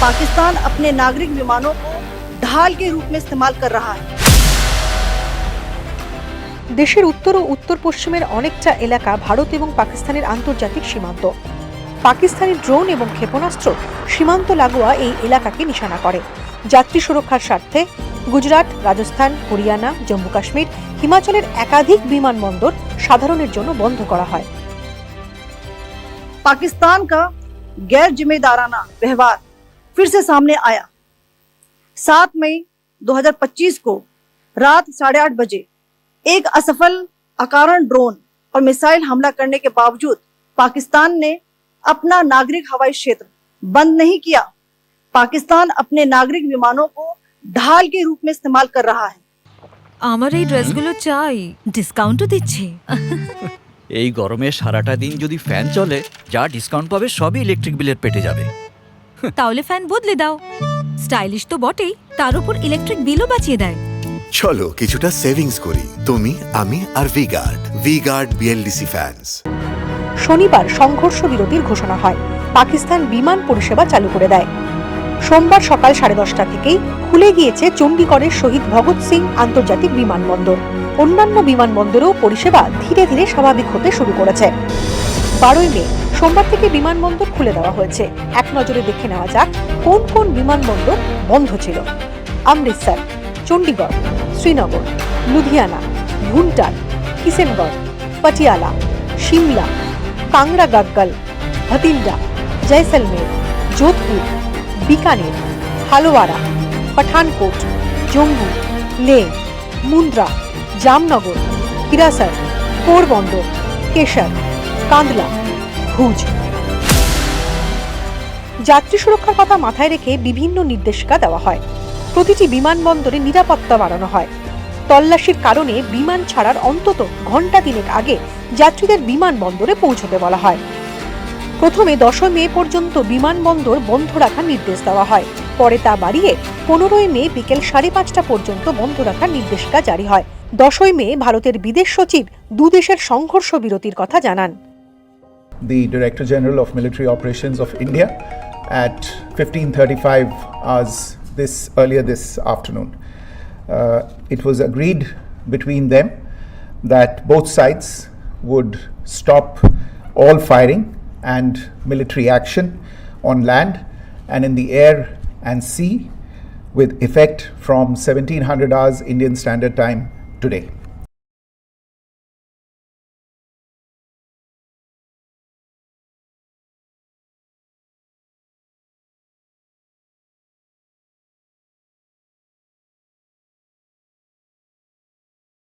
पाकिस्तान अपने नागरिक विमानों को ढाल के रूप में इस्तेमाल कर रहा है দেশের উত্তর ও উত্তর পশ্চিমের অনেকটা এলাকা ভারত এবং পাকিস্তানের আন্তর্জাতিক সীমান্ত পাকিস্তানি ড্রোন এবং ক্ষেপণাস্ত্র সীমান্ত লাগোয়া এই এলাকাকে নিশানা করে যাত্রী সুরক্ষার স্বার্থে গুজরাট রাজস্থান হরিয়ানা জম্মু কাশ্মীর হিমাচলের একাধিক বিমানবন্দর সাধারণের জন্য বন্ধ করা হয় पाकिस्तान का गैर जिम्मेदाराना व्यवहार फिर से सामने आया 7 मई 2025 को रात साढ़े आठ बजे एक असफल अकारण ड्रोन और मिसाइल हमला करने के बावजूद पाकिस्तान ने अपना नागरिक हवाई क्षेत्र बंद नहीं किया पाकिस्तान अपने नागरिक विमानों को ढाल के रूप में इस्तेमाल कर रहा है আমার এই ড্রেসগুলো চাই ডিসকাউন্টও দিচ্ছে এই গরমে সারাটা দিন যদি ফ্যান চলে যা ডিসকাউন্ট পাবে সবই ইলেকট্রিক বিলের পেটে যাবে তাহলে ফ্যান বদলে দাও। স্টাইলিশ তো বটেই তার উপর ইলেকট্রিক বিলও বাঁচিয়ে দেয়। চলো কিছুটা সেভিংস করি তুমি আমি আর V Guard V Guard BLDC fans শনিবার সংঘর্ষ বিরতির ঘোষণা হয়। পাকিস্তান বিমান পরিষেবা চালু করে দেয়। সোমবার সকাল সাড়ে দশটা থেকেই খুলে গিয়েছে চণ্ডীগড়ের শহীদ ভগৎ সিং আন্তর্জাতিক বিমানবন্দর। অন্যান্য বিমানবন্দরেও পরিষেবা ধীরে ধীরে স্বাভাবিক হতে শুরু করেছে। বারোই মে সোমবার থেকে বিমানবন্দর খুলে দেওয়া হয়েছে। এক নজরে দেখে নেওয়া যাক কোন কোন বিমানবন্দর বন্ধ ছিল। অমৃতসর চণ্ডীগড়, শ্রীনগর, লুধিয়ানা ভুন্টান কিষেনগড় পটিয়ালা শিমলা কাংড়া গাগ্গাল ভতিন্ডা, জয়সলমের, যোধপুর, বিকানের, হালওয়ারা, পঠানকোট জম্মু লে মুন্দ্রা, জামনগর হিরাসর পোরবন্দর, কেশর, কান্দলা, ভুজ। যাত্রী সুরক্ষার কথা মাথায় রেখে বিভিন্ন নির্দেশিকা দেওয়া হয়। প্রতিটি বিমানবন্দরে নিরাপত্তা বাড়ানো হয়। তল্লাশির কারণে বিমান ছাড়ার অন্তত ঘণ্টা দিনেক আগে যাত্রীদের বিমানবন্দরে পৌঁছতে বলা হয়। প্রথমে দশই মে পর্যন্ত বিমানবন্দর বন্ধ রাখার নির্দেশ দেওয়া হয়। পরে তা বাড়িয়ে পনেরোই মে বিকেল সাড়ে পাঁচটা পর্যন্ত বন্ধ রাখার নির্দেশিকা জারি হয়। দশই মে ভারতের বিদেশ সচিব দুদেশের সংঘর্ষ বিরতির কথা জানান। The Director General of Military Operations of India at 15:35 hours this earlier this afternoon. Uh, it was agreed between them that both sides would stop all firing and military action on land and in the air and sea with effect from 1700 hours Indian Standard Time today.